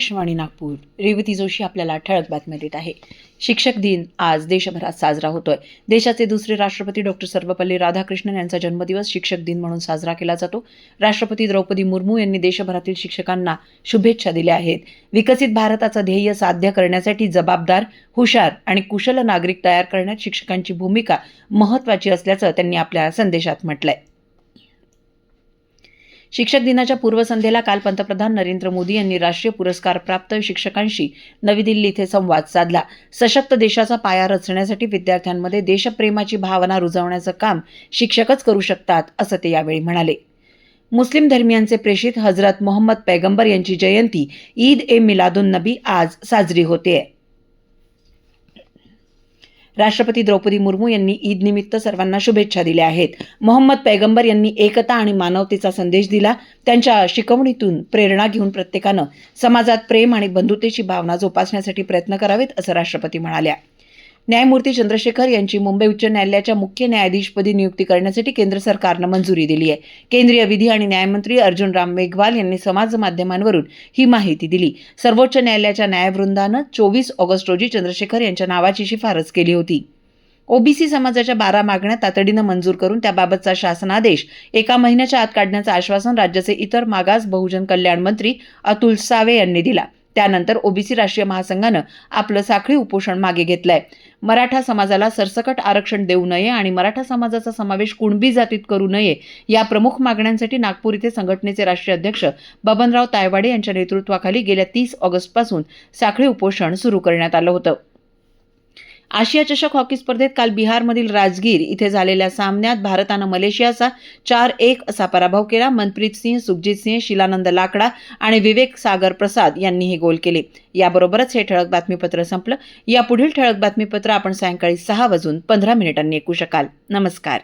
आकाशवाणी नागपूर. रेवती जोशी आपल्याला ठळक बातम्या देत आहे. शिक्षक दिन आज देशभरात साजरा होतोय. देशाचे दुसरे राष्ट्रपती डॉक्टर सर्वपल्ली राधाकृष्णन यांचा जन्मदिवस शिक्षक दिन म्हणून साजरा केला जातो. राष्ट्रपती द्रौपदी मुर्मू यांनी देशभरातील शिक्षकांना शुभेच्छा दिल्या आहेत. विकसित भारताचं ध्येय साध्य करण्यासाठी जबाबदार हुशार आणि कुशल नागरिक तयार करण्यात शिक्षकांची भूमिका महत्वाची असल्याचं त्यांनी आपल्या संदेशात म्हटलंय. शिक्षक दिनाच्या पूर्वसंध्येला काल पंतप्रधान नरेंद्र मोदी यांनी राष्ट्रीय पुरस्कार प्राप्त शिक्षकांशी नवी दिल्ली इथे संवाद साधला. सशक्त देशाचा पाया रचण्यासाठी विद्यार्थ्यांमध्ये देशप्रेमाची भावना रुजवण्याचं काम शिक्षकच करू शकतात असं ते यावेळी म्हणाले. मुस्लिम धर्मियांचे प्रेषित हजरत मोहम्मद पैगंबर यांची जयंती ईद ए मिलादुन नबी आज साजरी होते राष्ट्रपती द्रौपदी मुर्मू यांनी ईद निमित्त सर्वांना शुभेच्छा दिल्या आहेत. मोहम्मद पैगंबर यांनी एकता आणि मानवतेचा संदेश दिला. त्यांच्या शिकवणीतून प्रेरणा घेऊन प्रत्येकानं समाजात प्रेम आणि बंधुतेची भावना जोपासण्यासाठी प्रयत्न करावेत असं राष्ट्रपती म्हणाल्या. न्यायमूर्ती चंद्रशेखर यांची मुंबई उच्च न्यायालयाच्या मुख्य न्यायाधीशपदी नियुक्ती करण्यासाठी केंद्र सरकारनं मंजुरी दिली आहे. केंद्रीय विधी आणि न्यायमंत्री अर्जुन राम मेघवाल यांनी समाज माध्यमांवरून ही माहिती दिली. सर्वोच्च न्यायालयाच्या न्यायवृंदानं चोवीस ऑगस्ट रोजी चंद्रशेखर यांच्या नावाची शिफारस केली होती. ओबीसी समाजाच्या बारा मागण्या तातडीनं मंजूर करून त्याबाबतचा शासनादेश एका महिन्याच्या आत काढण्याचं आश्वासन राज्याचे इतर मागास बहुजन कल्याण मंत्री अतुल सावे यांनी दिला. त्यानंतर ओबीसी राष्ट्रीय महासंघानं आपलं साखळी उपोषण मागे घेतलंय. मराठा समाजाला सरसकट आरक्षण देऊ नये आणि मराठा समाजाचा समावेश कुणबी जातीत करू नये या प्रमुख मागण्यांसाठी नागपूर इथे संघटनेचे राष्ट्रीय अध्यक्ष बबनराव तायवाडे यांच्या नेतृत्वाखाली गेल्या तीस ऑगस्टपासून साखळी उपोषण सुरू करण्यात आलं होतं. आशिया चषक हॉकी स्पर्धेत काल बिहारमधील राजगीर इथे झालेल्या सामन्यात भारतानं मलेशियाचा चार एक असा पराभव केला. मनप्रीत सिंह सुखजित सिंह शिलानंद लाकडा आणि विवेक सागर प्रसाद यांनी हे गोल केले. याबरोबरच हे ठळक बातमीपत्र संपलं. या पुढील ठळक बातमीपत्र आपण सायंकाळी सहा वाजून पंधरा मिनिटांनी ऐकू शकाल. नमस्कार.